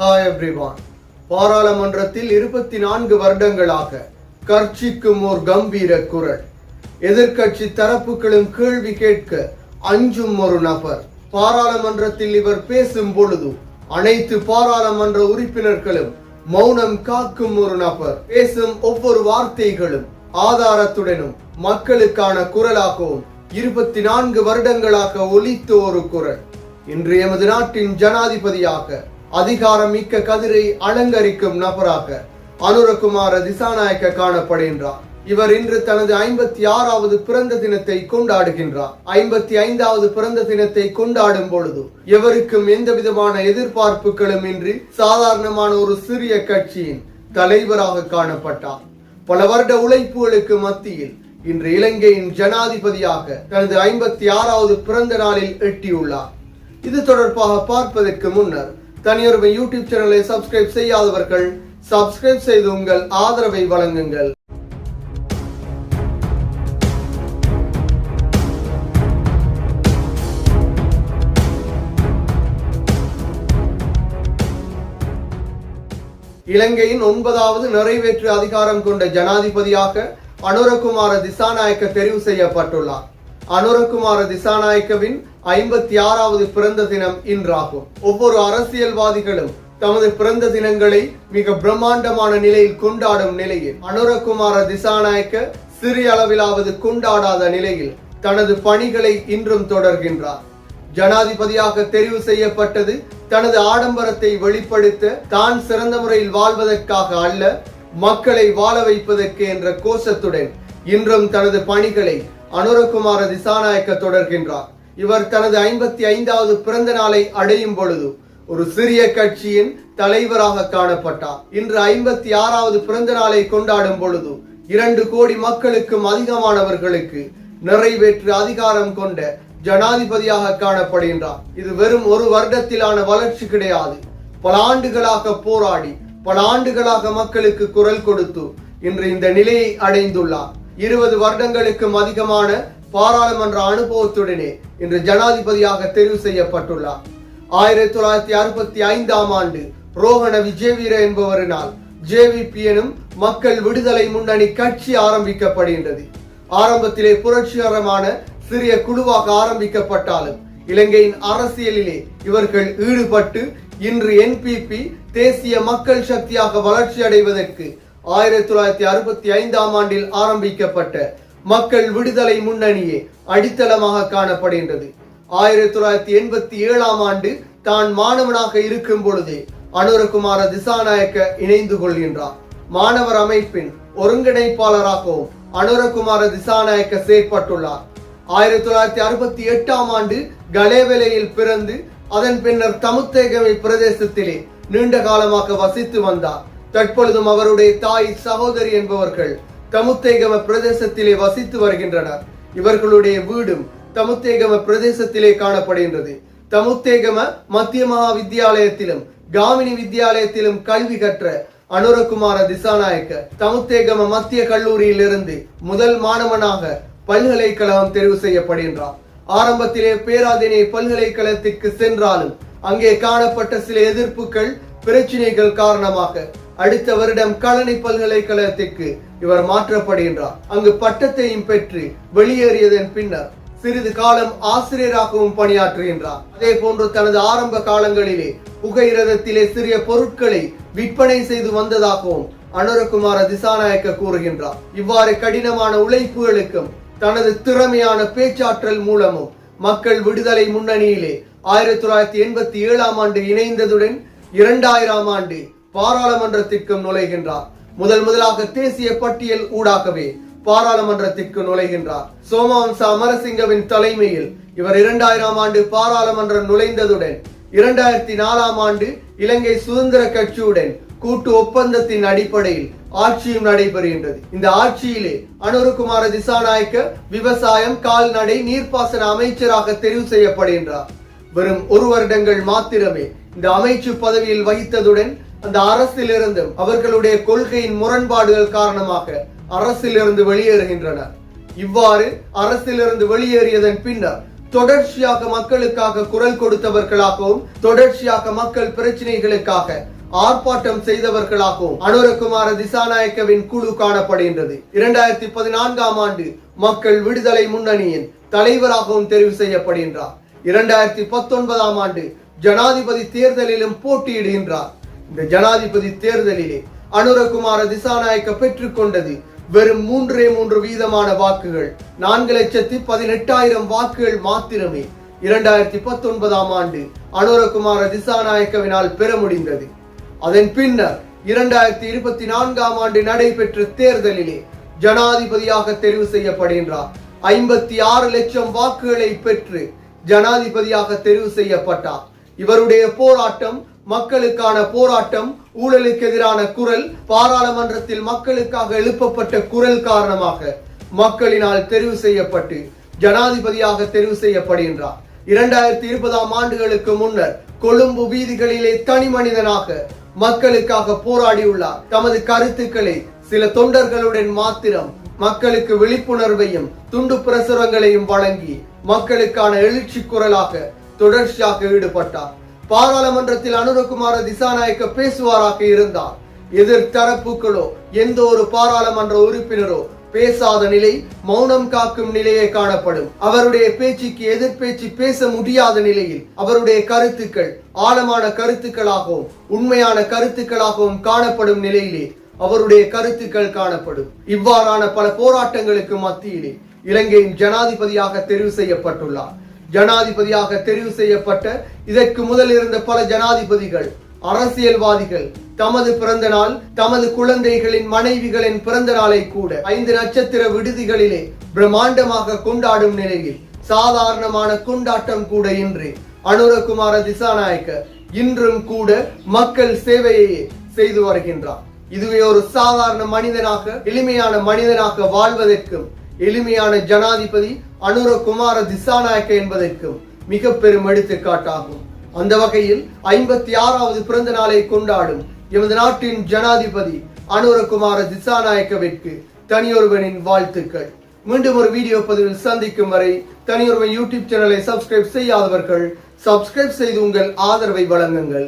Hi everyone பாராளுமன்றத்தில் இருபத்தி நான்கு வருடங்களாக கர்ச்சிக்கும் ஓர் கம்பீர குரல். எதிர்கட்சி தரப்புகளும் கேள்வி கேட்க அஞ்சும் ஒரு நபர். பாராளுமன்றத்தில் இவர் பேசும் பொழுது அனைத்து பாராளுமன்ற உறுப்பினர்களும் மௌனம் காக்கும் ஒரு நபர். பேசும் ஒவ்வொரு வார்த்தைகளும் ஆதாரத்துடனும் மக்களுக்கான குரலாகவும் இருபத்தி நான்கு வருடங்களாக ஒலித்த ஒரு குரல். இன்று எமது நாட்டின் ஜனாதிபதியாக அதிகாரம் மிக்க கதிரை அலங்கரிக்கும் நபராக அனுரகுமார திசாநாயக்க காணப்படுகின்றார். இவர் இன்று தனது ஐம்பத்தி ஆறாவது பிறந்த தினத்தை கொண்டாடுகின்றார். ஐம்பத்தி ஐந்தாவது பிறந்த தினத்தை கொண்டாடும் பொழுது எவருக்கும் எந்த விதமான எதிர்பார்ப்புகளும் இன்றி சாதாரணமான ஒரு சிறிய கட்சியின் தலைவராக காணப்பட்டார். பல வருட உழைப்புகளுக்கு மத்தியில் இன்று இலங்கையின் ஜனாதிபதியாக தனது ஐம்பத்தி ஆறாவது பிறந்த நாளில் எட்டியுள்ளார். இது தொடர்பாக பார்ப்பதற்கு முன்னர் தனியொருமை யூடியூப் சேனலை சப்ஸ்கிரைப் செய்யாதவர்கள் சப்ஸ்கிரைப் செய்து உங்கள் ஆதரவை வழங்குங்கள். இலங்கையின் ஒன்பதாவது நிறைவேற்று அதிகாரம் கொண்ட ஜனாதிபதியாக அனுரகுமார திசாநாயக்க தெரிவு செய்யப்பட்டுள்ளார். அனுரகுமார திசாநாயக்கவின் ஐம்பத்தி ஆறாவது பிறந்த தினம் இன்றாகும். ஒவ்வொரு அரசியல்வாதிகளும் தமது பிறந்த தினங்களை மிக பிரம்மாண்டமான நிலையில் கொண்டாடும் நிலையில் அனுரகுமார திசாநாயக்க சிறிய அளவிலாவது கொண்டாடாத நிலையில் தனது பணிகளை இன்றும் தொடர்கின்றார். ஜனாதிபதியாக தெரிவு செய்யப்பட்டது தனது ஆடம்பரத்தை வெளிப்படுத்த தான் சிறந்த முறையில் வாழ்வதற்காக அல்ல மக்களை வாழ வைப்பதற்கு என்ற கோஷத்துடன் இன்றும் தனது பணிகளை அனுரகுமார திசாநாயக்க தொடர்கின்றார். இவர் தனது ஐம்பத்தி ஐந்தாவது பிறந்த நாளை அடையும் பொழுது ஒரு சிறிய கட்சியின் தலைவராக காணப்பட்டார். இன்று ஐம்பத்தி ஆறாவது பிறந்த நாளை கொண்டாடும் பொழுது இரண்டு கோடி மக்களுக்கும் அதிகமானவர்களுக்கு நிறைவேற்று அதிகாரம் கொண்ட ஜனாதிபதியாக காணப்படுகின்றார். இது வெறும் ஒரு வருடத்திலான வளர்ச்சி கிடையாது. பல ஆண்டுகளாக போராடி பல ஆண்டுகளாக மக்களுக்கு குரல் கொடுத்து இன்று இந்த நிலையை அடைந்துள்ளார். இருபது வருடங்களுக்கும் அதிகமான பாராளுமன்ற அனுபவத்துடனே இன்று ஜனாதிபதியாக தெரிவு செய்யப்பட்டுள்ளார். ஆயிரத்தி தொள்ளாயிரத்தி அறுபத்தி ஐந்தாம் ஆண்டு ரோஹண விஜயவீர என்பவரினால் ஜேவிபி எனும் மக்கள் விடுதலை முன்னணி கட்சி ஆரம்பிக்கப்படுகின்றது. ஆரம்பத்திலே புரட்சிகரமான சிறிய குழுவாக ஆரம்பிக்கப்பட்டாலும் இலங்கையின் அரசியலிலே இவர்கள் ஈடுபட்டு இன்று என்பிபி தேசிய மக்கள் சக்தியாக வளர்ச்சி அடைவதற்கு ஆயிரத்தி தொள்ளாயிரத்தி அறுபத்தி ஐந்தாம் ஆண்டில் ஆரம்பிக்கப்பட்ட மக்கள் விடுதலை முன்னணியே அடித்தளமாக காணப்படுகின்றது. ஆயிரத்தி தொள்ளாயிரத்தி எண்பத்தி ஏழாம் ஆண்டு தான் மாணவனாக இருக்கும் பொழுதே அனுரகுமார திசாநாயக்க இணைந்து கொள்கின்றார். மாணவர் அமைப்பின் ஒருங்கிணைப்பாளராகவும் அனுரகுமார திசாநாயக்க செயற்பட்டுள்ளார். ஆயிரத்தி தொள்ளாயிரத்தி அறுபத்தி எட்டாம் ஆண்டு கலேவலையில் பிறந்து அதன் பின்னர் தமுத்தேகமை பிரதேசத்திலே நீண்ட காலமாக வசித்து வந்தார். தற்பொழுதும் அவருடைய தாய் சகோதரி என்பவர்கள் தமுத்தேகம பிரதேசத்திலே வசித்து வருகின்றனர். இவர்களுடைய வீடும் தமுத்தேகம பிரதேசத்திலே காணப்படுகின்றது. தமுத்தேகம மத்திய மகா வித்தியாலயத்திலும் காமினி வித்தியாலயத்திலும் கல்வி கற்ற அனுரகுமார திசாநாயக்க தமுத்தேகம மத்திய கல்லூரியிலிருந்து முதல் மாணவனாக பல்கலைக்கழகம் தெரிவு செய்யப்படுகின்றார் ஆரம்பத்திலே பேராதனை பல்கலைக்கழகத்திற்கு சென்றாலும் அங்கே காணப்பட்ட சில எதிர்ப்புகள் பிரச்சனைகள் காரணமாக அடுத்த வருடம் கலனி பல்கலைக்கழகத்திற்கு இவர் மாற்றப்படுகின்றார். அங்கு பட்டத்தையும் பெற்று வெளியேறியதன் பின்னர் சிறிது காலம் ஆசிரியராகவும் பணியாற்றுகின்றார். அதே போன்று தனது ஆரம்ப காலங்களிலே புகையிரதத்திலே சிறிய பொருட்களை விற்பனை செய்து வந்ததாகவும் அனுரகுமார திசாநாயக்க கூறுகின்றார். இவ்வாறு கடினமான உழைப்புகளுக்கும் தனது திறமையான பேச்சாற்றல் மூலமும் மக்கள் விடுதலை முன்னணியிலே ஆயிரத்தி தொள்ளாயிரத்தி எண்பத்தி ஏழாம் ஆண்டு இணைந்ததுடன் இரண்டாயிரம் ஆண்டு பாராளுமன்றத்திற்கும் நுழைகின்றார். முதல் முதலாக தேசிய பட்டியல் ஊடாகவே பாராளுமன்றத்திற்கு நுழைகின்றார். சோமவம்ச அமரசிங்கவின் தலைமையில் இவர் இரண்டாயிரம் ஆண்டு பாராளுமன்றம் நுழைந்ததுடன் இரண்டாயிரத்தி நாலாம் ஆண்டு இலங்கை சுதந்திர கட்சியுடன் கூட்டு ஒப்பந்தத்தின் அடிப்படையில் ஆட்சியும் நடைபெறுகின்றது. இந்த ஆட்சியிலே அனுருகுமார திசாநாயக்க விவசாயம் கால்நடை நீர்ப்பாசன அமைச்சராக தெரிவு செய்யப்படுகின்றார். வெறும் ஒரு வருடங்கள் மாத்திரமே இந்த அமைச்சு பதவியில் வகித்ததுடன் அந்த அரசிலிருந்தும் அவர்களுடைய கொள்கையின் முரண்பாடுகள் காரணமாக அரசிலிருந்து வெளியேறுகின்றனர் இவ்வாறு அரசிலிருந்து வெளியேறியதன் பின்னர் தொடர்ச்சியாக மக்களுக்காக குரல் கொடுத்தவர்களாகவும் தொடர்ச்சியாக மக்கள் பிரச்சனைகளுக்காக ஆர்ப்பாட்டம் செய்தவர்களாகவும் அனுரகுமார திசாநாயக்கவின் குழு காணப்படுகின்றது. இரண்டாயிரத்தி பதினான்காம் ஆண்டு மக்கள் விடுதலை முன்னணியின் தலைவராகவும் தெரிவு செய்யப்படுகின்றார். இரண்டாயிரத்தி பத்தொன்பதாம் ஆண்டு ஜனாதிபதி தேர்தலிலும் போட்டியிடுகின்றார். இந்த ஜனாதிபதி தேர்தலிலே அனுரகுமார திசாநாயக்க பெற்றுக்கொண்டது வெறும் மூன்றே மூன்று வீதமான வாக்குகள் நான்கு லட்சத்தி பதினெட்டாயிரம் வாக்குகள் மாத்திரமே. இரண்டாயிரத்தி பத்தொன்பதாம் ஆண்டு அனுரகுமார திசாநாயக்கவினால் பெற முடிந்தது. அதன் பின்னர் இரண்டாயிரத்தி இருபத்தி நான்காம் ஆண்டு நடைபெற்ற தேர்தலிலே ஜனாதிபதியாக தெரிவு செய்யப்படுகின்றார் ஐம்பத்தி ஆறு லட்சம் வாக்குகளை பெற்று ஜனாதிபதியாக தெரிவு செய்யப்பட்டார். இவருடைய போராட்டம் மக்களுக்கான போராட்டம் ஊழலுக்கு எதிரான குரல் பாராளுமன்றத்தில் மக்களுக்காக எழுப்பப்பட்ட குரல் காரணமாக மக்களினால் தெரிவு செய்யப்பட்டு ஜனாதிபதியாக தெரிவு செய்யப்படுகின்றார். இரண்டாயிரத்தி இருபதாம் ஆண்டுகளுக்கு முன்னர் கொழும்பு வீதிகளிலே தனி மனிதனாக மக்களுக்காக போராடியுள்ளார். தமது கருத்துக்களை சில தொண்டர்களுடன் மாத்திரம் மக்களுக்கு விழிப்புணர்வையும் துண்டு பிரசுரங்களையும் வழங்கி மக்களுக்கான எழுச்சி குரலாக தொடர்ச்சியாக ஈடுபட்டார். பாராளுமன்றத்தில் அனுரகுமார திசாநாயக்க பேசுவாராக இருந்தார். எதிர்த்தரப்புகளோ எந்த ஒரு பாராளுமன்ற உறுப்பினரோ பேசாத நிலை மௌனம் காக்கும் நிலையே காணப்படும். அவருடைய பேச்சுக்கு எதிர்பேச்சு பேச முடியாத நிலையில் அவருடைய கருத்துக்கள் ஆழமான கருத்துக்களாகவும் உண்மையான கருத்துக்களாகவும் காணப்படும் நிலையிலே அவருடைய கருத்துக்கள் காணப்படும். இவ்வாறான பல போராட்டங்களுக்கு மத்தியிலே இலங்கையின் ஜனாதிபதியாக தெரிவு செய்யப்பட்டுள்ளார். ஜனாதிபதியாக தெரிவு செய்யப்பட்ட இதற்கு முதல் இருந்த பல ஜனாதிபதிகள் அரசியல்வாதிகள் தமது பிறந்த நாள் தமது குழந்தைகளின் மனைவிகளின் பிறந்த நாளை கூட ஐந்து நட்சத்திர விடுதிகளிலே பிரம்மாண்டமாக கொண்டாடும் நிலையில் சாதாரணமான கொண்டாட்டம் கூட இன்று அனுரகுமார திசாநாயக்க இன்றும் கூட மக்கள் சேவையை செய்து வருகின்றார். இதுவே ஒரு சாதாரண மனிதனாக எளிமையான மனிதனாக வாழ்வதற்கும் எளிமையான ஜனாதிபதி அனுரகுமார திசாநாயக்க என்பதற்கும் மிக பெரும் எடுத்துக்காட்டாகும். அந்த வகையில் ஐம்பத்தி ஆறாவது பிறந்த நாளை கொண்டாடும் எமது நாட்டின் ஜனாதிபதி அனுரகுமார திசாநாயக்கவிற்கு தனியொருவனின் வாழ்த்துக்கள். மீண்டும் ஒரு வீடியோ பதிவில் சந்திக்கும் வரை தனியொருவன் யூடியூப் சேனலை சப்ஸ்கிரைப் செய்யாதவர்கள் சப்ஸ்கிரைப் செய்து உங்கள் ஆதரவை வழங்குங்கள்.